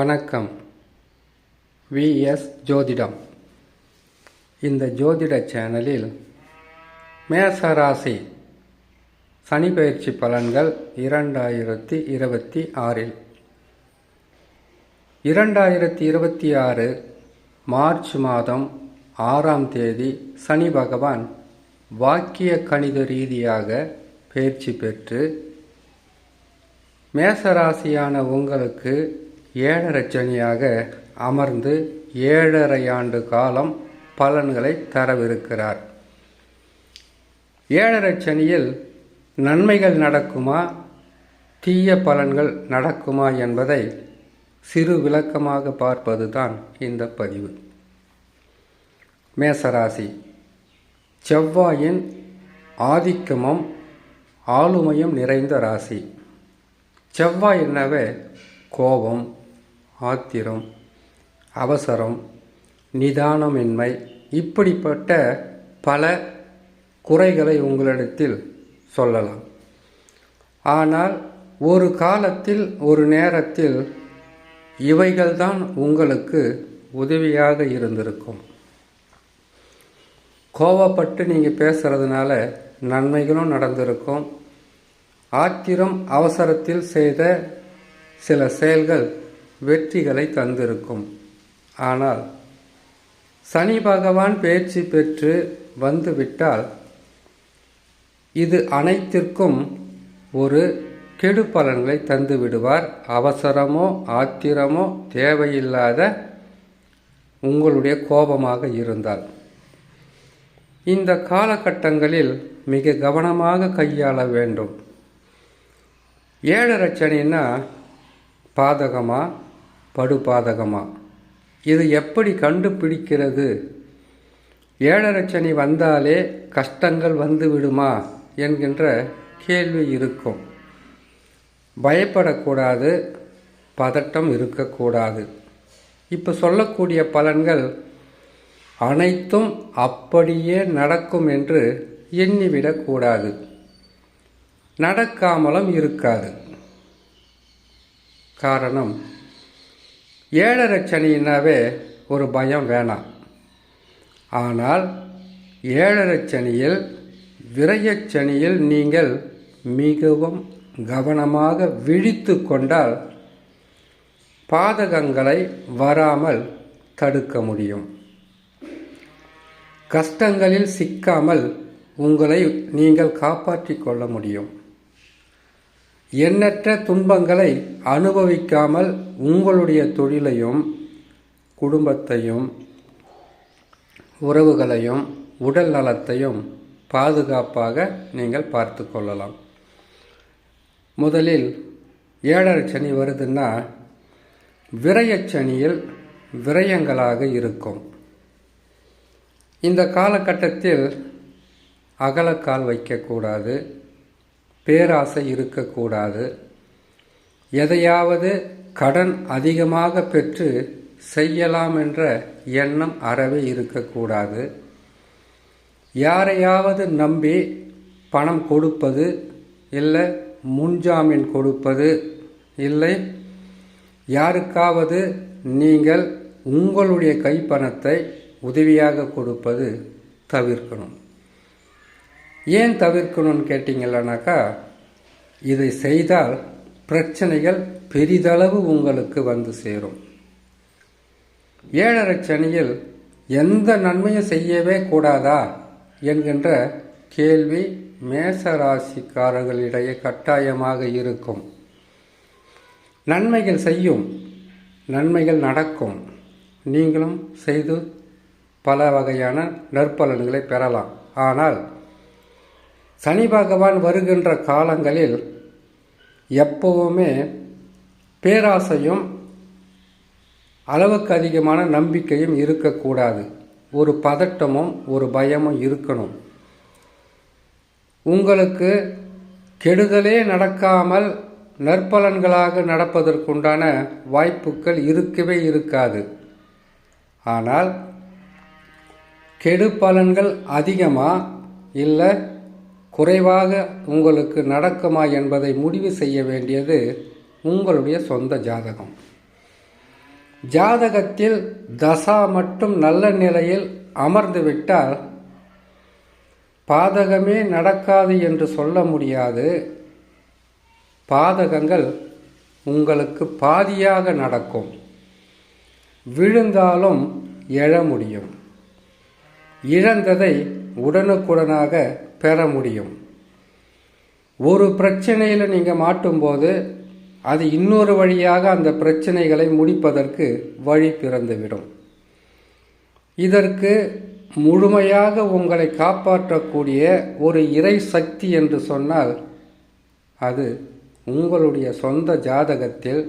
வணக்கம். விஎஸ் ஜோதிடம். இந்த ஜோதிட சேனலில் மேசராசி சனி பயிற்சி பலன்கள் இரண்டாயிரத்தி இருபத்தி ஆறில். இரண்டாயிரத்தி இருபத்தி ஆறு மார்ச் மாதம் ஆறாம் தேதி சனி பகவான் வாக்கிய கணித ரீதியாக பயிற்சி பெற்று மேசராசியான உங்களுக்கு ஏழரச்சனியாக அமர்ந்து ஏழரை ஆண்டு காலம் பலன்களை தரவிருக்கிறார். ஏழரை சனியில் நன்மைகள் நடக்குமா? தீய பலன்கள் நடக்குமா என்பதை சிறு விளக்கமாக பார்ப்பதுதான் இந்த பதிவு. மேசராசி செவ்வாயின் ஆதிக்கமும் ஆளுமையும் நிறைந்த ராசி. செவ்வாய் என்னவே கோபம் ஆத்திரம் அவசரம் நிதானமின்மை இப்படிப்பட்ட பல குறைகளை உங்களிடத்தில் சொல்லலாம். ஆனால் ஒரு காலத்தில் ஒரு நேரத்தில் இவைகள்தான் உங்களுக்கு உதவியாக இருந்திருக்கும். கோவப்பட்டு நீங்கள் பேசுகிறதுனால நன்மைகளும் நடந்திருக்கும். ஆத்திரம் அவசரத்தில் செய்த சில செயல்கள் வெற்றிகளை தந்திருக்கும். ஆனால் சனி பகவான் பேச்சு பெற்று வந்துவிட்டால் இது அனைத்திற்கும் ஒரு கெடு பலன்களை தந்து விடுவார். அவசரமோ ஆத்திரமோ தேவையில்லாத உங்களுடைய கோபமாக இருந்தால். இந்த காலகட்டங்களில் மிக கவனமாக கையாள வேண்டும். ஏழரை சனின்னா பாதகமாக படுபாதகமா? இது எப்படி கண்டுபிடிக்கிறது? ஏழரை சனி வந்தாலே கஷ்டங்கள் வந்து விடுமா? என்கின்ற கேள்வி இருக்கும். பயப்படக்கூடாது பதட்டம் இருக்கக்கூடாது. இப்போ சொல்லக்கூடிய பலன்கள் அனைத்தும் அப்படியே நடக்கும் என்று எண்ணிவிடக்கூடாது. நடக்காமலும் இருக்காது. காரணம் ஏழரை சனின்னாவே ஒரு பயம் வேணாம். ஆனால் ஏழரை சனியில் விரயச்சனியில் நீங்கள் மிகவும் கவனமாக விழித்து கொண்டால் பாதகங்களை வராமல் தடுக்க முடியும். கஷ்டங்களில் சிக்காமல் உங்களை நீங்கள் காப்பாற்றிக் கொள்ள முடியும். எண்ணற்ற துன்பங்களை அனுபவிக்காமல் உங்களுடைய தொழிலையும் குடும்பத்தையும் உறவுகளையும் உடல் நலத்தையும் பாதுகாப்பாக நீங்கள் பார்த்து கொள்ளலாம். முதலில் ஏழரை சனி வருதுன்னா விரயச்சனியில் விரயங்களாக இருக்கும். இந்த காலகட்டத்தில் அகலக்கால் வைக்கக்கூடாது. பேராசை இருக்கக்கூடாது. எதையாவது கடன் அதிகமாக பெற்று செய்யலாம் என்ற எண்ணம் அறவே இருக்கக்கூடாது. யாரையாவது நம்பி பணம் கொடுப்பது இல்லை முன்ஜாமீன் கொடுப்பது இல்லை. யாருக்காவது நீங்கள் உங்களுடைய கைப்பணத்தை உதவியாக கொடுப்பது தவிர்க்கணும். ஏன் தவிர்க்கணும்னு கேட்டிங்களானாக்கா இதை செய்தால் பிரச்சனைகள் பெரிதளவு உங்களுக்கு வந்து சேரும். ஏழரை சனியில் எந்த நன்மையும் செய்யவே கூடாதா? என்கின்ற கேள்வி மேசராசிக்காரர்களிடையே கட்டாயமாக இருக்கும். நன்மைகள் செய்யும் நன்மைகள் நடக்கும். நீங்களும் செய்து பல வகையான நற்பலன்களை பெறலாம். ஆனால் சனி பகவான் வருகின்ற காலங்களில் எப்பவுமே பேராசையும் அளவுக்கு அதிகமான நம்பிக்கையும் இருக்கக்கூடாது. ஒரு பதட்டமும் ஒரு பயமும் இருக்கணும். உங்களுக்கு கெடுதலே நடக்காமல் நற்பலன்களாக நடப்பதற்குண்டான வாய்ப்புகள் இருக்கவே இருக்காது. ஆனால் கெடு பலன்கள் அதிகமாக இல்லை குறைவாக உங்களுக்கு நடக்குமா என்பதை முடிவு செய்ய வேண்டியது உங்களுடைய சொந்த ஜாதகம். ஜாதகத்தில் தசா மட்டும் நல்ல நிலையில் அமர்ந்துவிட்டால் பாதகமே நடக்காது என்று சொல்ல முடியாது. பாதகங்கள் உங்களுக்கு பாதியாக நடக்கும். விழுந்தாலும் எழ முடியும். இழந்ததை உடனுக்குடனாக பெற முடியும். ஒரு பிரச்சனையில் நீங்கள் மாட்டும்போது அது இன்னொரு வழியாக அந்த பிரச்சனைகளை முடிப்பதற்கு வழி பிறந்துவிடும். இதற்கு முழுமையாக உங்களை காப்பாற்றக்கூடிய ஒரு இறை சக்தி என்று சொன்னால் அது உங்களுடைய சொந்த ஜாதகத்தில்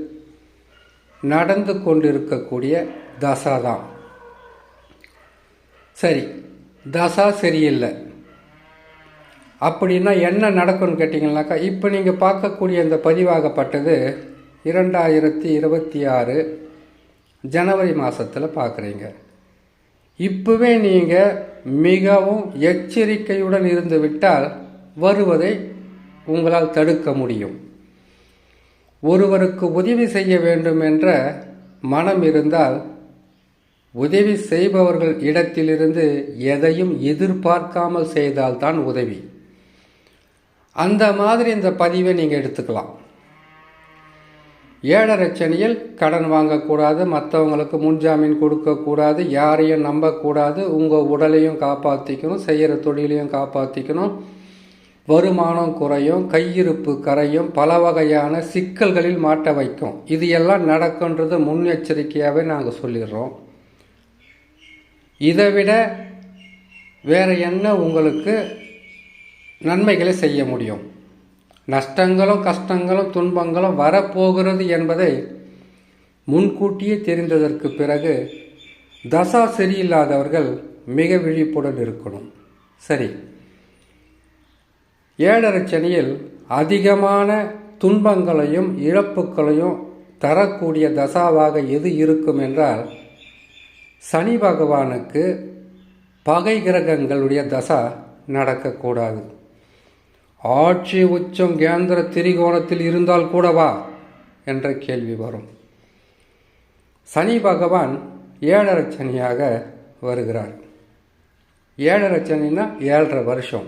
நடந்து கொண்டிருக்கக்கூடிய தசா தான். சரி தசா சரியில்லை. அப்படின்னா என்ன நடக்கும்னு கேட்டிங்கனாக்கா இப்போ நீங்கள் பார்க்கக்கூடிய இந்த பதிவாகப்பட்டது இரண்டாயிரத்தி இருபத்தி ஆறு ஜனவரி மாதத்தில் பார்க்குறீங்க. இப்போவே நீங்கள் மிகவும் எச்சரிக்கையுடன் இருந்து விட்டால் வருவதை உங்களால் தடுக்க முடியும். ஒருவருக்கு உதவி செய்ய வேண்டும் என்ற மனம் இருந்தால் உதவி செய்பவர்கள் இடத்திலிருந்து எதையும் எதிர்பார்க்காமல் செய்தால்தான் உதவி. அந்த மாதிரி இந்த பதிவை நீங்கள் எடுத்துக்கலாம். ஏழரச்சனையில் கடன் வாங்கக்கூடாது மற்றவங்களுக்கு முன்ஜாமீன் கொடுக்கக்கூடாது யாரையும் நம்பக்கூடாது உங்கள் உடலையும் காப்பாற்றிக்கணும் செய்கிற தொழிலையும் காப்பாற்றிக்கணும் வருமானம் குறையும் கையிருப்பு கரையும் பல வகையான சிக்கல்களில் மாட்ட வைக்கும். இது எல்லாம் நடக்குன்றது முன்னெச்சரிக்கையாகவே நாங்கள் சொல்லிடுறோம். இதை விட வேறு என்ன உங்களுக்கு நன்மைகளை செய்ய முடியும். நஷ்டங்களும் கஷ்டங்களும் துன்பங்களும் வரப்போகிறது என்பதை முன்கூட்டியே தெரிந்ததற்கு பிறகு தசா சரியில்லாதவர்கள் மிக விழிப்புடன் இருக்கணும். சரி. ஏழரை சனியில் அதிகமான துன்பங்களையும் இழப்புகளையும் தரக்கூடிய தசாவாக எது இருக்கும் என்றால் சனி பகவானுக்கு பகை கிரகங்களுடைய தசா நடக்கக்கூடாது. ஆட்சி உச்சம் கேந்திர திரிகோணத்தில் இருந்தால் கூடவா என்ற கேள்வி வரும். சனி பகவான் ஏழரை சனியாக வருகிறார். ஏழரை சனின்னா ஏழரை வருஷம்.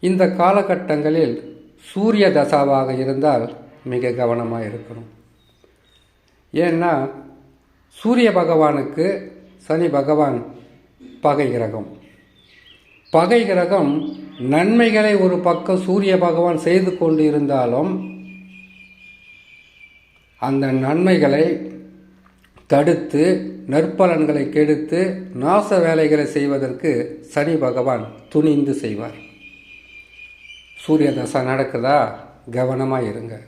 இந்த காலகட்டங்களில் சூரிய தசாவாக இருந்தால் மிக கவனமாக இருக்கணும். ஏன்னா சூரிய பகவானுக்கு சனி பகவான் பகை கிரகம். பகை கிரகம் நன்மைகளை ஒரு பக்கம் சூரிய பகவான் செய்து கொண்டு இருந்தாலும் அந்த நன்மைகளை தடுத்து நற்பலன்களை கெடுத்து நாச வேலைகளை செய்வதற்கு சனி பகவான் துணிந்து செய்வார். சூரிய தசா நடக்குதா? கவனமாக இருங்க.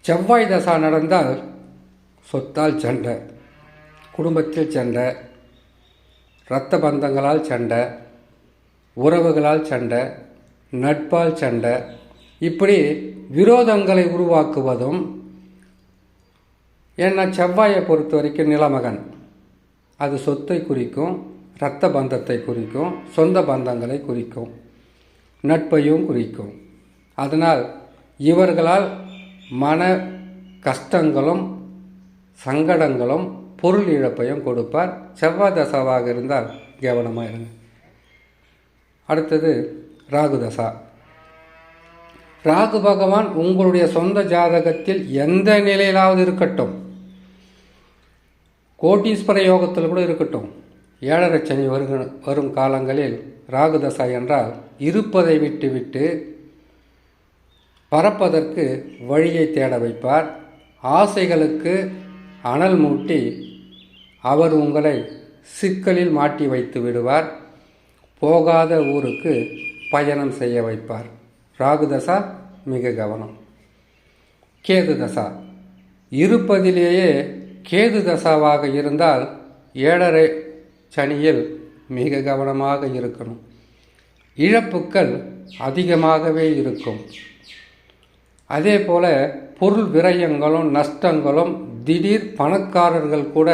செவ்வாய் தசா நடந்தால் சொத்தால் சண்டை குடும்பத்தில் சண்டை இரத்த பந்தங்களால் சண்டை உறவுகளால் சண்டை நட்பால் சண்டை இப்படி விரோதங்களை உருவாக்குவதும் என்ன செவ்வாயை பொறுத்த வரைக்கும் நிலமகன். அது சொத்தை குறிக்கும் இரத்த பந்தத்தை குறிக்கும் சொந்த பந்தங்களை குறிக்கும் நட்பையும் குறிக்கும். அதனால் இவர்களால் மன கஷ்டங்களும் சங்கடங்களும் பொருள் இழப்பையும் கொடுப்பார். செவ்வாய் தசாவாக இருந்தால் கவனமாக இருங்க. அடுத்தது ராகுதசா. ராகு பகவான் உங்களுடைய சொந்த ஜாதகத்தில் எந்த நிலையிலாவது இருக்கட்டும். கோட்டீஸ்வர யோகத்தில் கூட இருக்கட்டும். ஏழரை சனி வருக வரும் காலங்களில் ராகுதசா என்றால் இருப்பதை விட்டுவிட்டு பறப்பதற்கு வழியை தேட வைப்பார். ஆசைகளுக்கு அனல் மூட்டி அவர் உங்களை சிக்கலில் மாட்டி வைத்து விடுவார். போகாத ஊருக்கு பயணம் செய்ய வைப்பார். ராகு தசா மிக கவனம். கேது தசா. இருப்பதிலேயே கேது தசாவாக இருந்தால் ஏழரை சனியில் மிக கவனமாக இருக்கணும். இழப்புக்கள் அதிகமாகவே இருக்கும். அதே போல பொருள் விரயங்களும் நஷ்டங்களும் திடீர் பணக்காரர்கள் கூட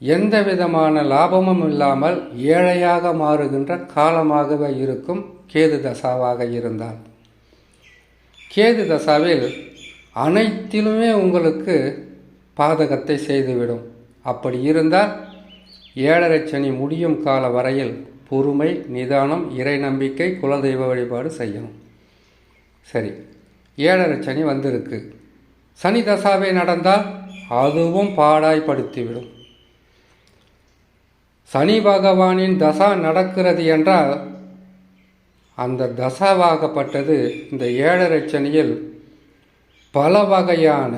எந்த விதமான லாபமும் இல்லாமல் ஏழையாக மாறுகின்ற காலமாகவே இருக்கும் கேது தசாவாக இருந்தால். கேது தசாவில் அனைத்திலுமே உங்களுக்கு பாதகத்தை செய்துவிடும். அப்படி இருந்தால் ஏழரை சனி முடியும் கால வரையில் பொறுமை நிதானம் இறை நம்பிக்கை குலதெய்வ வழிபாடு செய்யணும். சரி ஏழரை சனி வந்திருக்கு. சனி தசாவே நடந்தால் அதுவும் பாடாய்படுத்திவிடும் சனி பகவானின் தசா நடக்கிறது என்றால் அந்த தசாவாகப்பட்டது இந்த ஏழரை சனியில் பல வகையான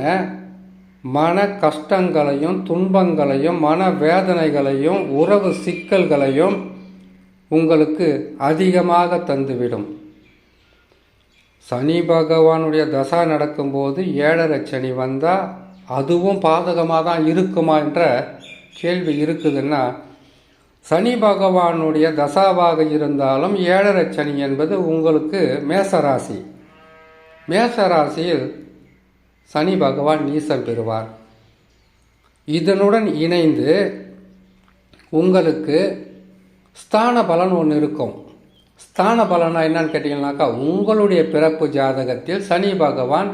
மன கஷ்டங்களையும் துன்பங்களையும் மன வேதனைகளையும் உறவு சிக்கல்களையும் உங்களுக்கு அதிகமாக தந்துவிடும். சனி பகவானுடைய தசா நடக்கும்போது ஏழரை சனி வந்தால் அதுவும் பாதகமாக தான் இருக்குமா என்ற கேள்வி இருக்குதுன்னா சனி பகவானுடைய தசாவாக இருந்தாலும் ஏழரை சனி என்பது உங்களுக்கு மேசராசி. மேசராசியில் சனி பகவான் நீசம் பெறுவார். இதனுடன் இணைந்து உங்களுக்கு ஸ்தான பலன் ஒன்று இருக்கும். ஸ்தான பலனா என்னன்னு கேட்டிங்கன்னாக்கா உங்களுடைய பிறப்பு ஜாதகத்தில் சனி பகவான்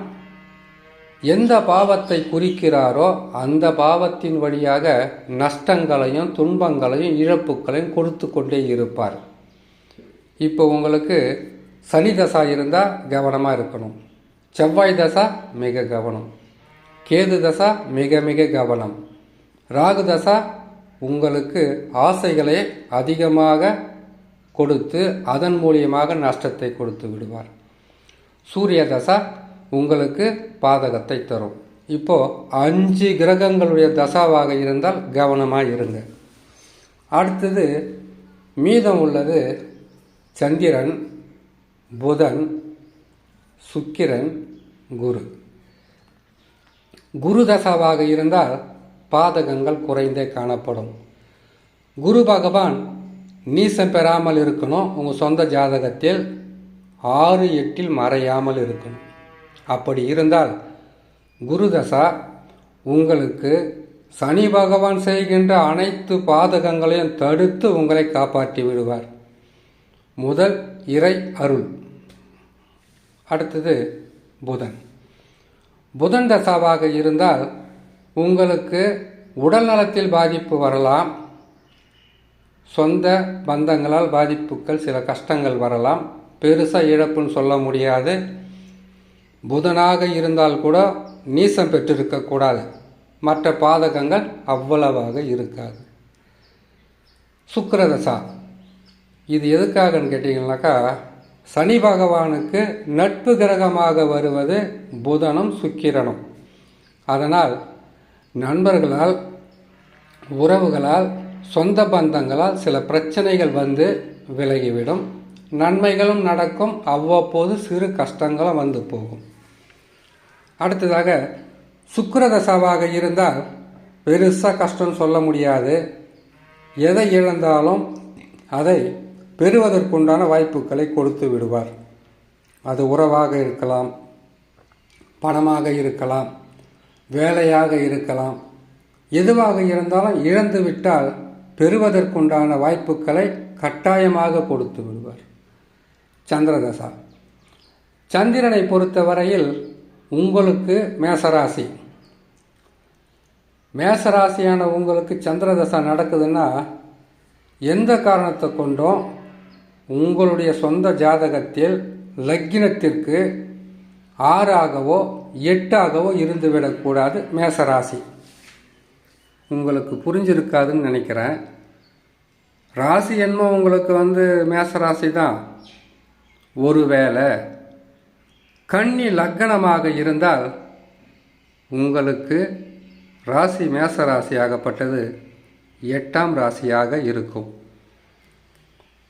எந்த பாவத்தை குறிக்கிறாரோ அந்த பாவத்தின் வழியாக நஷ்டங்களையும் துன்பங்களையும் இழப்புகளையும் கொடுத்து கொண்டே இருப்பார். இப்போ உங்களுக்கு சனி தசா இருந்தால் கவனமாக இருக்கணும். செவ்வாய் தசா மிக கவனம். கேது தசா மிக மிக கவனம். ராகு தசா உங்களுக்கு ஆசைகளை அதிகமாக கொடுத்து அதன் மூலியமாக நஷ்டத்தை கொடுத்து விடுவார். சூரிய தசா உங்களுக்கு பாதகத்தை தரும். இப்போ அஞ்சு கிரகங்களுடைய தசாவாக இருந்தால் கவனமாக இருங்க. அடுத்தது மீதம் உள்ளது சந்திரன் புதன் சுக்கிரன் குரு. குரு தசாவாக இருந்தால் பாதகங்கள் குறைந்தே காணப்படும். குரு பகவான் நீசம் பெறாமல் இருக்கணும். உங்கள் சொந்த ஜாதகத்தில் ஆறு எட்டில் மறையாமல் இருக்கணும். அப்படி இருந்தால் குருதசா உங்களுக்கு சனி பகவான் செய்கின்ற அனைத்து பாதகங்களையும் தடுத்து உங்களை காப்பாற்றி விடுவார். முதல் இறை அருள். அடுத்தது புதன். புதன் தசாவாக இருந்தால் உங்களுக்கு உடல் நலத்தில் பாதிப்பு வரலாம். சொந்த பந்தங்களால் பாதிப்புகள் சில கஷ்டங்கள் வரலாம். பெருசாக இழப்புன்னு சொல்ல முடியாது. புதனாக இருந்தால் கூட நீசம் பெற்றிருக்கக்கூடாது மற்ற பாதகங்கள் அவ்வளவாக இருக்காது. சுக்கரதசா. இது எதுக்காகன்னு கேட்டிங்கனாக்கா சனி பகவானுக்கு நட்பு கிரகமாக வருவது புதனும் சுக்கிரனும். அதனால் நண்பர்களால் உறவுகளால் சொந்த பந்தங்களால் சில பிரச்சனைகள் வந்து விலகிவிடும். நன்மைகளும் நடக்கும். அவ்வப்போது சிறு கஷ்டங்களும் வந்து போகும். அடுத்ததாக சுக்கிரதசாவாக இருந்தால் பெருசாக கஷ்டம் சொல்ல முடியாது. எதை இழந்தாலும் அதை பெறுவதற்குண்டான வாய்ப்புகளை கொடுத்து விடுவார். அது உறவாக இருக்கலாம் பணமாக இருக்கலாம் வேலையாக இருக்கலாம். எதுவாக இருந்தாலும் இழந்து விட்டால் பெறுவதற்குண்டான வாய்ப்புகளை கட்டாயமாக கொடுத்து விடும் சந்திரதசா. சந்திரனை பொறுத்தவரையில் உங்களுக்கு மேசராசி. மேசராசியான உங்களுக்கு சந்திரதசா நடக்குதுன்னா எந்த காரணத்தை கொண்டும் உங்களுடைய சொந்த ஜாதகத்தில் லக்கினத்திற்கு ஆறாகவோ எட்டாகவோ இருந்துவிடக்கூடாது மேசராசி. உங்களுக்கு புரிஞ்சிருக்காதுன்னு நினைக்கிறேன். ராசி என்னமோ உங்களுக்கு வந்து மேசராசி தான். ஒருவேளை கன்னி லக்கணமாக இருந்தால் உங்களுக்கு ராசி மேச ராசியாகப்பட்டது எட்டாம் ராசியாக இருக்கும்.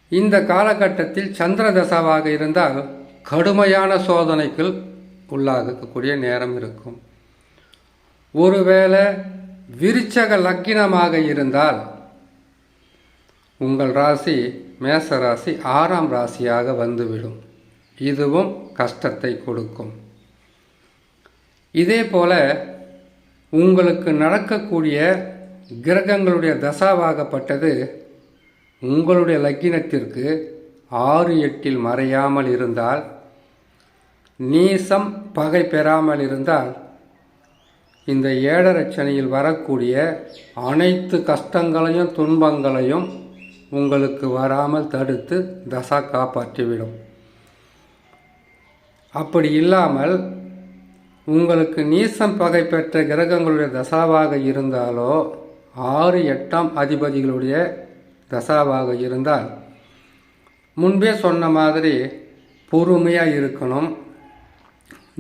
இந்த காலகட்டத்தில் சந்திர தசாவாக இருந்தால் கடுமையான சோதனைக்கு உள்ளாகக்கூடிய நேரம் இருக்கும். ஒருவேளை விருச்சக லக்கினமாக இருந்தால் உங்கள் ராசி மேச ராசி ஆறாம் ராசியாக வந்துவிடும். இதுவும் கஷ்டத்தை கொடுக்கும். இதே போல உங்களுக்கு நடக்கக்கூடிய கிரகங்களுடைய தசாவாகப்பட்டது உங்களுடைய லக்கினத்திற்கு ஆறு எட்டில் மறையாமல் இருந்தால் நீசம் பகை பெறாமல் இருந்தால் இந்த ஏழரை சனியில் வரக்கூடிய அனைத்து கஷ்டங்களையும் துன்பங்களையும் உங்களுக்கு வராமல் தடுத்து தசா காப்பாற்றிவிடும். அப்படி இல்லாமல் உங்களுக்கு நீசம் பகை பெற்ற கிரகங்களுடைய தசாவாக இருந்தாலோ ஆறு எட்டாம் அதிபதிகளுடைய தசாவாக இருந்தால் முன்பே சொன்ன மாதிரி பொறுமையாக இருக்கணும்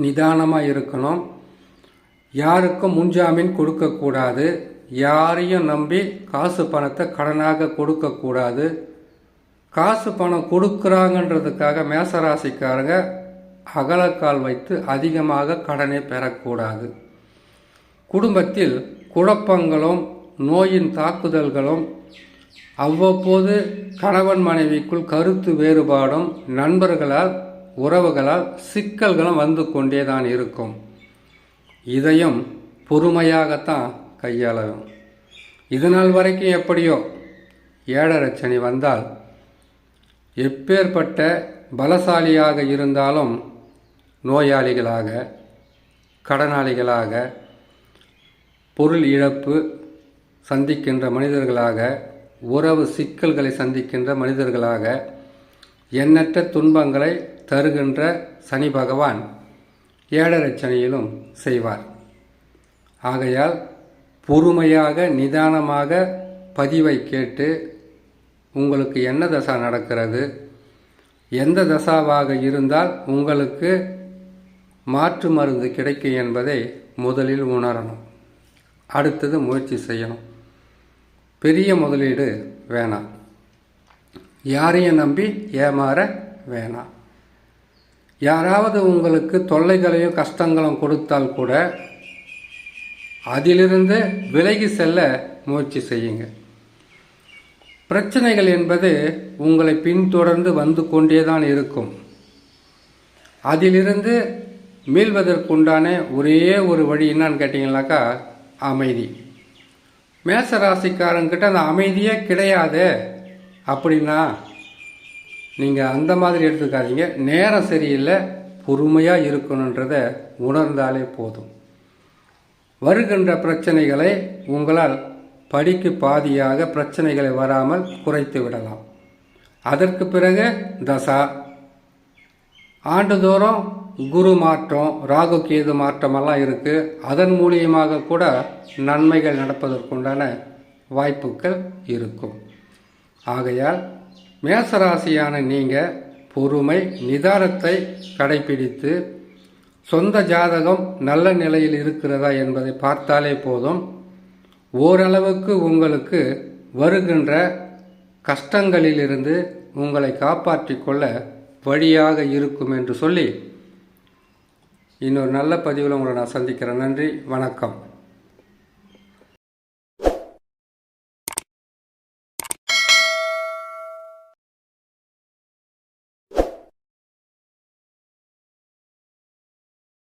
நிதானமாக இருக்கணும். யாருக்கும் முன்ஜாமீன் கொடுக்கக்கூடாது. யாரையும் நம்பி காசு பணத்தை கடனாக கொடுக்கக்கூடாது காசு பணம் கொடுக்குறாங்கன்றதுக்காக மேசராசிக்காரங்க அகலக்கால் வைத்து அதிகமாக கடனை பெறக்கூடாது. குடும்பத்தில் குழப்பங்களும் நோயின் தாக்குதல்களும் அவ்வப்போது கணவன் மனைவிக்குள் கருத்து வேறுபாடும் நண்பர்களால் உறவுகளால் சிக்கல்களும் வந்து கொண்டே தான் இருக்கும். இதையும் பொறுமையாகத்தான் கையாளவும். இதனால் வரைக்கும் எப்படியோ ஏழரை சனி வந்தால் எப்பேற்பட்ட பலசாலியாக இருந்தாலும் நோயாளிகளாக கடனாளிகளாக பொருள் இழப்பு சந்திக்கின்ற மனிதர்களாக உறவு சிக்கல்களை சந்திக்கின்ற மனிதர்களாக எண்ணற்ற துன்பங்களை தருகின்ற சனி பகவான் ஏழரை சனியிலும் செய்வார். ஆகையால் பொறுமையாக நிதானமாக பதிவை கேட்டு உங்களுக்கு என்ன தசா நடக்கிறது எந்த தசாவாக இருந்தால் உங்களுக்கு மாற்று மருந்து கிடைக்கும் என்பதை முதலில் உணரணும். அடுத்தது முயற்சி செய்யணும். பெரிய முதலீடு வேணாம். யாரையும் நம்பி ஏமாற வேணாம். யாராவது உங்களுக்கு தொல்லைகளையும் கஷ்டங்களும் கொடுத்தால் கூட அதிலிருந்து விலகி செல்ல முயற்சி செய்யுங்க. பிரச்சனைகள் என்பது உங்களை பின்தொடர்ந்து வந்து கொண்டே தான் இருக்கும். அதிலிருந்து மீள்வதற்குண்டான ஒரே ஒரு வழி என்னன்னு கேட்டிங்கனாக்கா அமைதி. மேச ராசிக்காரங்கிட்ட அந்த அமைதியே கிடையாது. அப்படின்னா நீங்கள் அந்த மாதிரி எடுத்துக்காதீங்க. நேரம் சரியில்லை பொறுமையாக இருக்கணுன்றத உணர்ந்தாலே போதும். வருகின்ற பிரச்சனைகளை உங்களால் படிக்கு பாதியாக பிரச்சனைகளை வராமல் குறைத்து விடலாம். அதற்கு பிறகு தசா. ஆண்டுதோறும் குரு மாற்றம் ராகு கேது மாற்றமெல்லாம் இருக்குது அதன் மூலியமாக கூட நன்மைகள் நடப்பதற்குண்டான வாய்ப்புகள் இருக்கும். ஆகையால் மேசராசியான நீங்கள் பொறுமை நிதானத்தை கடைபிடித்து சொந்த ஜாதகம் நல்ல நிலையில் இருக்கிறதா என்பதை பார்த்தாலே போதும். ஓரளவுக்கு உங்களுக்கு வருகின்ற கஷ்டங்களிலிருந்து உங்களை காப்பாற்றிக் கொள்ள வழியாக இருக்கும் என்று சொல்லி இன்னொரு நல்ல பதிவில் உங்களை நான் சந்திக்கிறேன். நன்றி வணக்கம்.